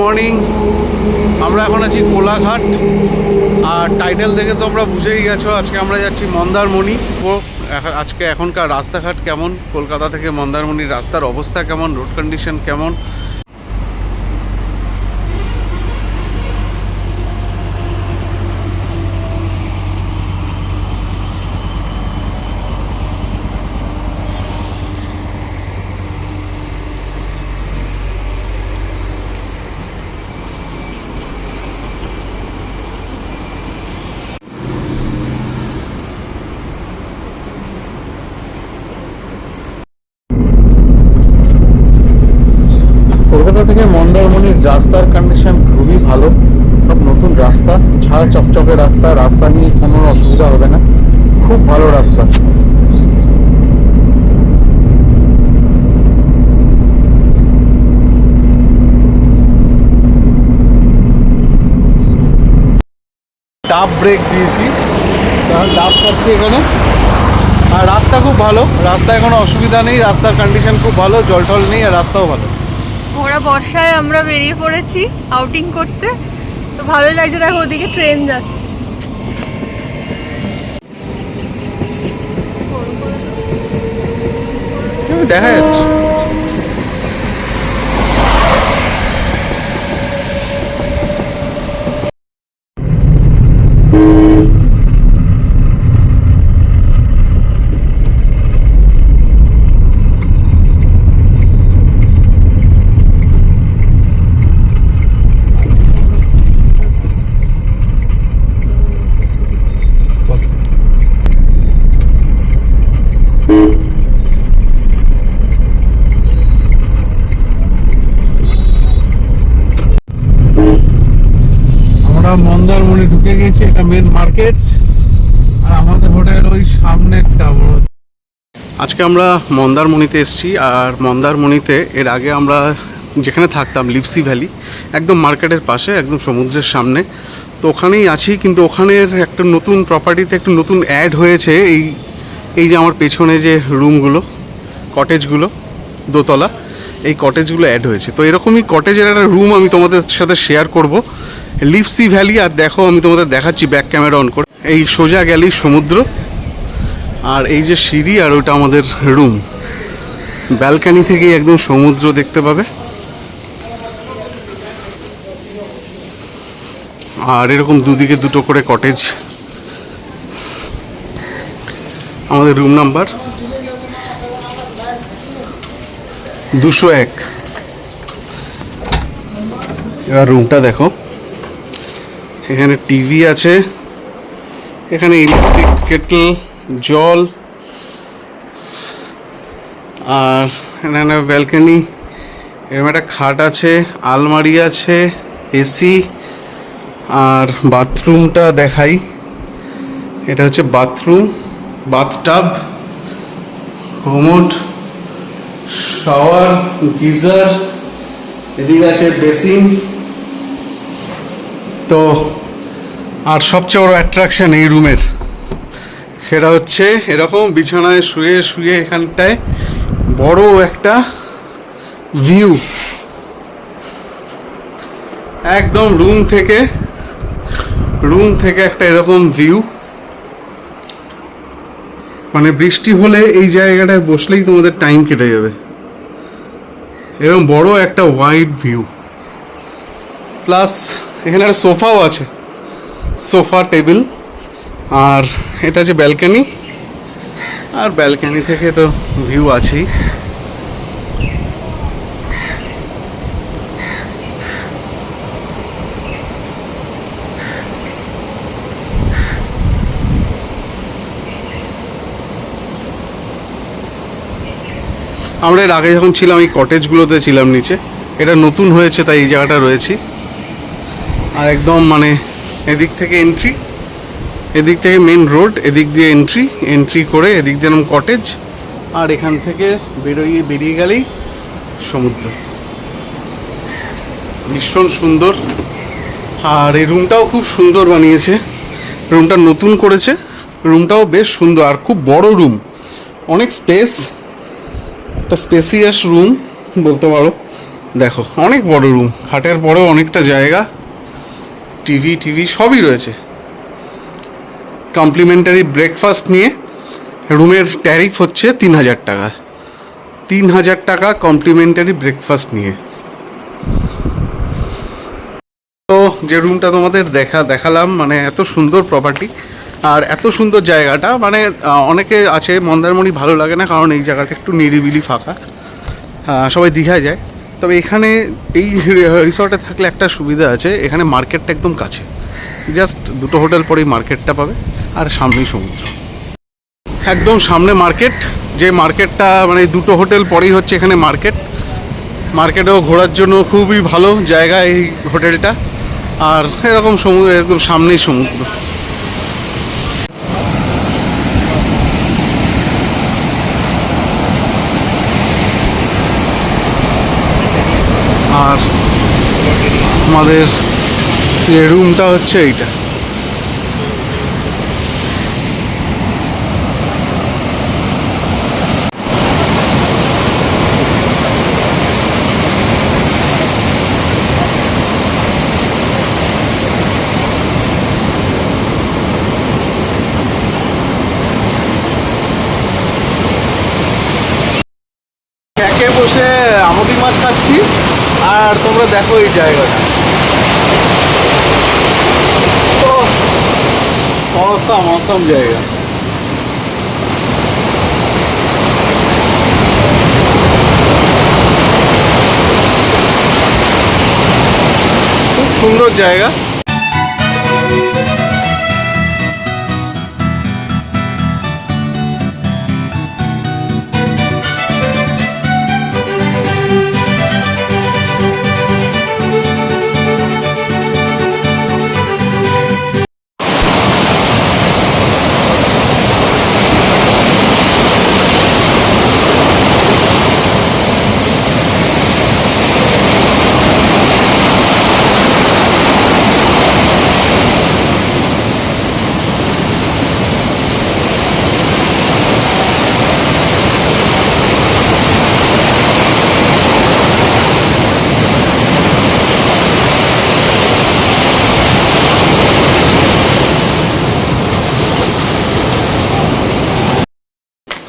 Morning আমরা এখন আছি কোলাঘাট। আর টাইটেল দেখে তো আমরা বুঝেই গেছো, আজকে আমরা যাচ্ছি মন্দারমণি। ও আজকে এখনকার রাস্তাঘাট কেমন? কলকাতা থেকে মন্দারমণির রাস্তার অবস্থা কেমন? রোড কন্ডিশন কেমন কলকাতা থেকে মন্দারমণির রাস্তার কন্ডিশন খুবই ভালো। সব নতুন রাস্তা ঝাঁ চকচকে রাস্তা রাস্তা নিয়ে কোনো অসুবিধা হবে না। খুব ভালো রাস্তা। ডাব ব্রেক দিয়েছি। কারণ ডাব খাচ্ছি এখানে। আর রাস্তা খুব ভালো। রাস্তায় কোনো অসুবিধা নেই রাস্তার কন্ডিশন খুব ভালো জল টল নেই আর রাস্তাও ভালো। ওরা বর্ষায় আমরা বেরিয়ে পড়েছি আউটিং করতে। তো ভালোই লাগছে, দেখো ওদিকে ট্রেন যাচ্ছে। দেখা যাচ্ছে আমরা ঢুকে এটা মেন মার্কেট আর আমাদের হোটেল ওই সামনেরটা, বড়। আজকে আমরা মন্দারমণিতে এসেছি, আর মন্দারমণিতে এর আগে আমরা যেখানে থাকতাম লিপসি ভ্যালি একদম মার্কেটের পাশে, একদম সমুদ্রের সামনে। তো ওখানেই আছি, কিন্তু ওখানের একটা নতুন প্রপার্টিতে একটা নতুন অ্যাড হয়েছে, এই এই যে আমার পেছনে যে রুমগুলো কটেজগুলো দোতলা। এই কটেজগুলো অ্যাড হয়েছে। তো এরকমই কটেজের একটা রুম আমি তোমাদের সাথে শেয়ার করব। লিপসি ভ্যালি আর দেখো, আমি তোমাদের দেখাচ্ছি ব্যাক ক্যামেরা অন করে। এই সোজা গেলেই সমুদ্র, আর এই যে সিঁড়ি, আর ওটা আমাদের রুম ব্যালকানি থেকেই একদম সমুদ্র দেখতে পাবে। আর এরকম দুদিকে দুটো করে কটেজ আমাদের রুম নাম্বার দুশো এক। এবার রুমটা দেখো। এখানে টিভি আছে। এখানে ইলেকট্রিক কেটল জল, আর এখানে ব্যালকনি এরকম একটা খাট আছে, আলমারি আছে এসি আর বাথরুমটা দেখাই। এটা হচ্ছে bathroom bathtub commode shower geyser এদিকে আছে বেসিন তো আর সবচেয়ে বড় অ্যাট্রাকশন এই রুমের সেটা হচ্ছে এরকম বিছানায় শুয়ে শুয়ে এখানটায় বড় একটা ভিউ একদম রুম থেকে রুম থেকে একটা এরকম ভিউ মানে বৃষ্টি হলে এই জায়গাটায় বসলেই তোমাদের টাইম কেটে যাবে। এরকম বড় একটা ওয়াইড ভিউ প্লাস এখানে একটা সোফাও আছে। সোফা টেবিল আর এটা হচ্ছে ব্যালকানি আর ব্যালকানি থেকে তো ভিউ আছেই। আমরা এর আগে যখন ছিলাম, এই কটেজগুলোতে ছিলাম নিচে, এটা নতুন হয়েছে, তাই এই জায়গাটা রয়েছি। আর একদম মানে এদিক থেকে এন্ট্রি এদিক থেকে মেন রোড এদিক দিয়ে এন্ট্রি এন্ট্রি করে এদিক দিয়ে এরকম কটেজ আর এখান থেকে বেরোয় বেরিয়ে গেলেই সমুদ্র। ভীষণ সুন্দর। আর এই রুমটাও খুব সুন্দর বানিয়েছে। রুমটা নতুন করেছে। রুমটাও বেশ সুন্দর, আর খুব বড় রুম অনেক স্পেস একটা স্পেসিয়াস রুম বলতে পারো। দেখো, অনেক বড় রুম খাটের পরেও অনেকটা জায়গা। টিভি টিভি সবই রয়েছে। কমপ্লিমেন্টারি ব্রেকফাস্ট নিয়ে রুমের ট্যারিফ হচ্ছে তিন হাজার টাকা। তিন হাজার টাকা কমপ্লিমেন্টারি ব্রেকফাস্ট নিয়ে। তো, যে রুমটা তোমাদের দেখা, দেখালাম মানে এত সুন্দর প্রপার্টি আর এত সুন্দর জায়গাটা মানে অনেকে আছে, মন্দারমণি ভালো লাগে না, কারণ এই জায়গাটা একটু নিরিবিলি ফাঁকা। সবাই দীঘায় যায়। তবে এখানে এই রিসর্টে থাকলে একটা সুবিধা আছে, এখানে মার্কেটটা একদম কাছে। জাস্ট দুটো হোটেল পরেই মার্কেটটা পাবে, আর সামনেই সমুদ্র। একদম সামনে মার্কেট, যে মার্কেটটা মানে দুটো হোটেল পরেই হচ্ছে এখানে মার্কেট। মার্কেটেও ঘোরার জন্য খুবই ভালো জায়গা এই হোটেলটা। আর এরকম সমুদ্র একদম সামনেই সমুদ্র। আর আমাদের রুমটা হচ্ছে এইটা একে বসে আমদি মাছ খাচ্ছি আর তোমরা দেখো এই জায়গাটা অসাম অসাম জায়গা। খুব সুন্দর জায়গা।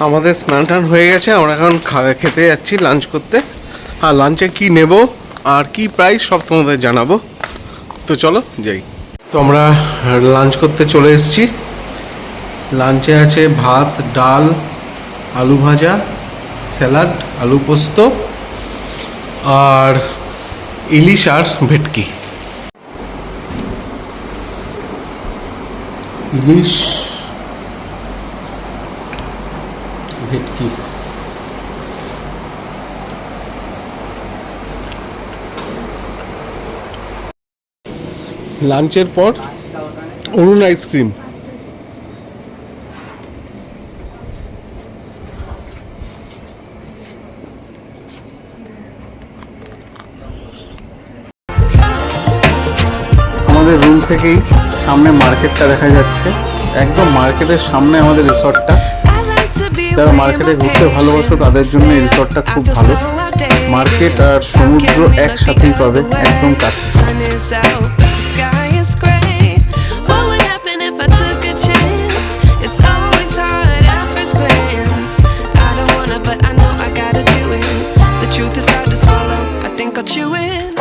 আমাদের স্নান টান হয়ে গেছে, আমরা এখন খা- খেতে যাচ্ছি লাঞ্চ করতে। আর লাঞ্চে কি নেব, আর কি প্রাইস সব তোমাদের জানাব। তো চলো, যাই। তো আমরা লাঞ্চ করতে চলে এসেছি। লাঞ্চে আছে ভাত, ডাল, আলু ভাজা, স্যালাড, আলু পোস্ত, আর ইলিশ আর ভেটকি। ইলিশ ভেটকি লাঞ্চের পর অরুণ আইসক্রিম আমাদের রুম থেকেই সামনে মার্কেটটা দেখা যাচ্ছে। একদম মার্কেটের সামনে আমাদের রিসর্টটা যারা মার্কেটে ঘুরতে ভালোবাসো তাদের জন্য এই রিসর্টটা খুব ভালো মার্কেট আর সমুদ্র একসাথেই পাবে একদম কাছে but I know I gotta do it. The truth is hard to swallow. I think I'll chew it.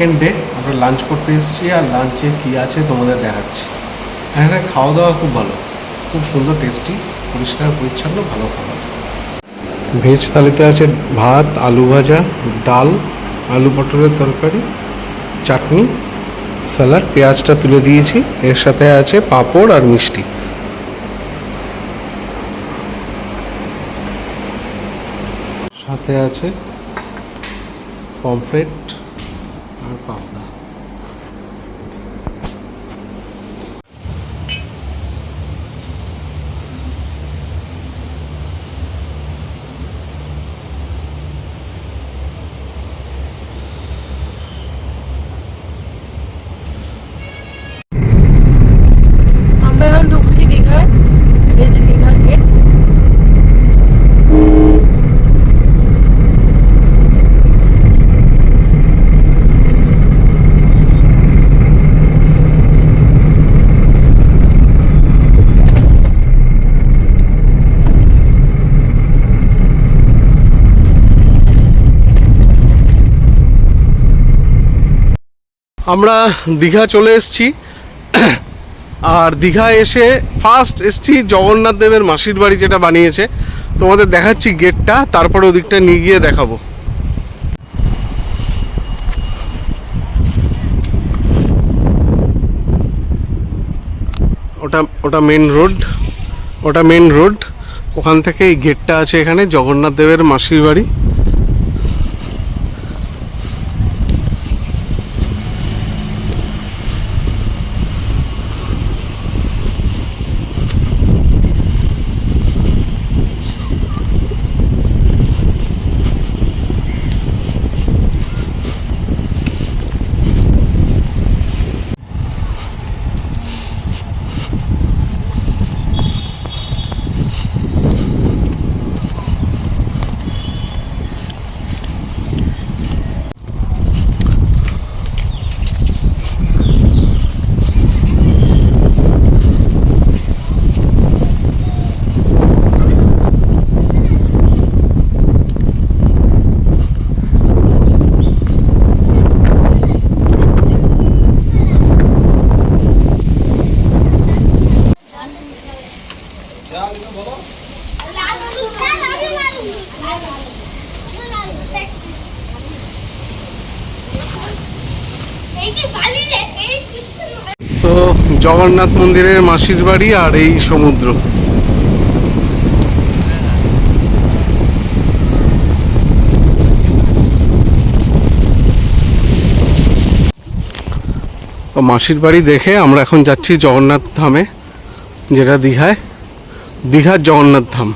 Second day আমরা লাঞ্চ করতে এসেছি আর লাঞ্চে কী আছে তোমাদের দেখাচ্ছি। এখানে খাওয়া দাওয়া খুব ভালো খুব সুন্দর টেস্টি পরিষ্কার পরিচ্ছন্ন ভালো খাবার। ভেজ থালিতে আছে ভাত আলু ভাজা ডাল আলু পটলের তরকারি চাটনি স্যালাড পেঁয়াজটা তুলে দিয়েছি। এর সাথে আছে পাঁপড় আর মিষ্টি। সাথে আছে পমফ্রেট আর পাবদা আমরা এখন ঢুকছি দীঘায় এই যে দীঘার গেট আমরা দীঘা চলে এসেছি। আর দীঘা এসে ফার্স্ট এসছি জগন্নাথ দেবের মাসির বাড়ি যেটা বানিয়েছে। তোমাদের দেখাচ্ছি গেটটা, তারপরে ওদিকটা নিয়ে গিয়ে দেখাবো। ওটা ওটা মেন রোড ওটা মেন রোড ওখান থেকে এই গেটটা আছে এখানে, জগন্নাথ দেবের মাসির বাড়ি। তো জগন্নাথ মন্দিরের মাসির বাড়ি আর এই সমুদ্র। মাসির বাড়ি দেখে আমরা এখন যাচ্ছি জগন্নাথ ধামে, যেটা দীঘায়। দীঘার জগন্নাথ ধাম।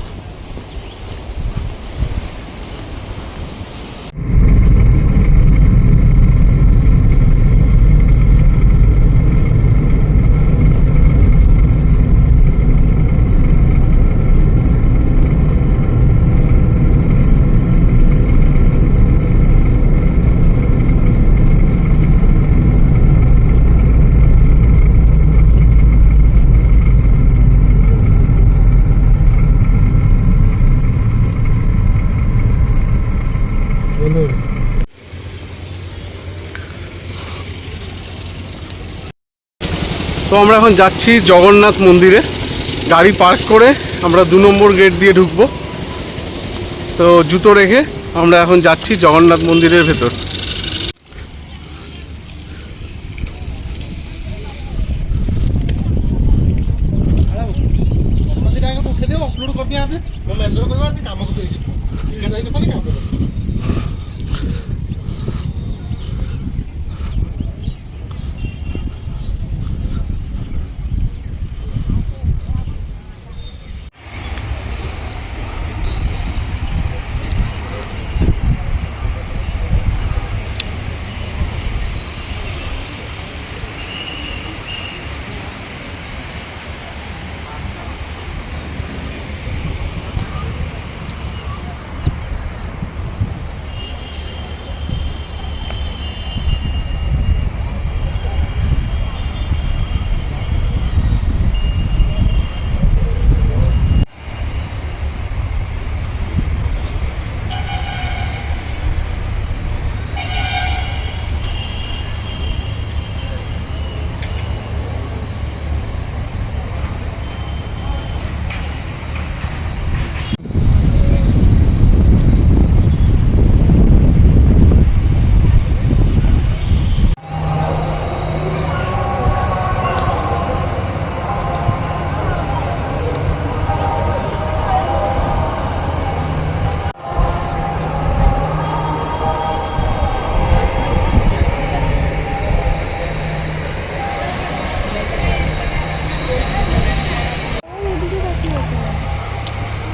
তো আমরা এখন যাচ্ছি জগন্নাথ মন্দিরে। গাড়ি পার্ক করে আমরা দু নম্বর গেট দিয়ে ঢুকবো। তো জুতো রেখে আমরা এখন যাচ্ছি জগন্নাথ মন্দিরের ভেতর।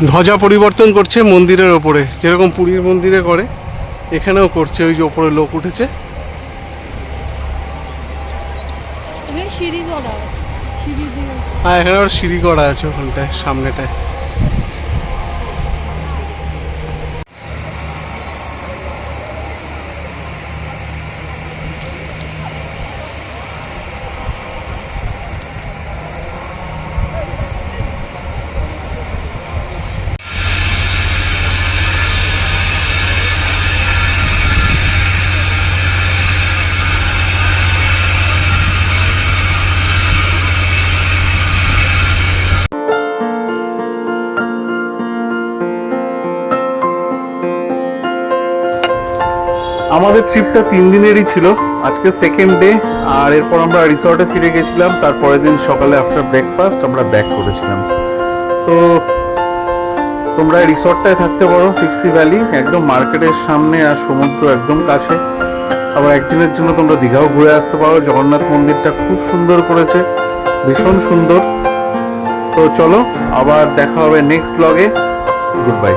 ধ্বজা পরিবর্তন করছে মন্দিরের ওপরে। যেরকম পুরীর মন্দিরে করে এখানেও করছে। ওই যে ওপরে লোক উঠেছে। হ্যাঁ এখানে সিঁড়ি করা আছে ওখানটায় সামনেটায়। আমাদের ট্রিপটা তিন দিনেরই ছিল। আজকে সেকেন্ড ডে আর এরপর আমরা রিসর্টে ফিরে গেছিলাম। তারপরের দিন সকালে আফটার ব্রেকফাস্ট আমরা ব্যাক করেছিলাম। তো তোমরা রিসর্টটায় থাকতে পারো টিক্সি ভ্যালি একদম মার্কেটের সামনে আর সমুদ্র একদম কাছে। আবার একদিনের জন্য তোমরা দীঘাও ঘুরে আসতে পারো। জগন্নাথ মন্দিরটা খুব সুন্দর করেছে, ভীষণ সুন্দর। তো চলো, আবার দেখা হবে নেক্সট ব্লগে গুড বাই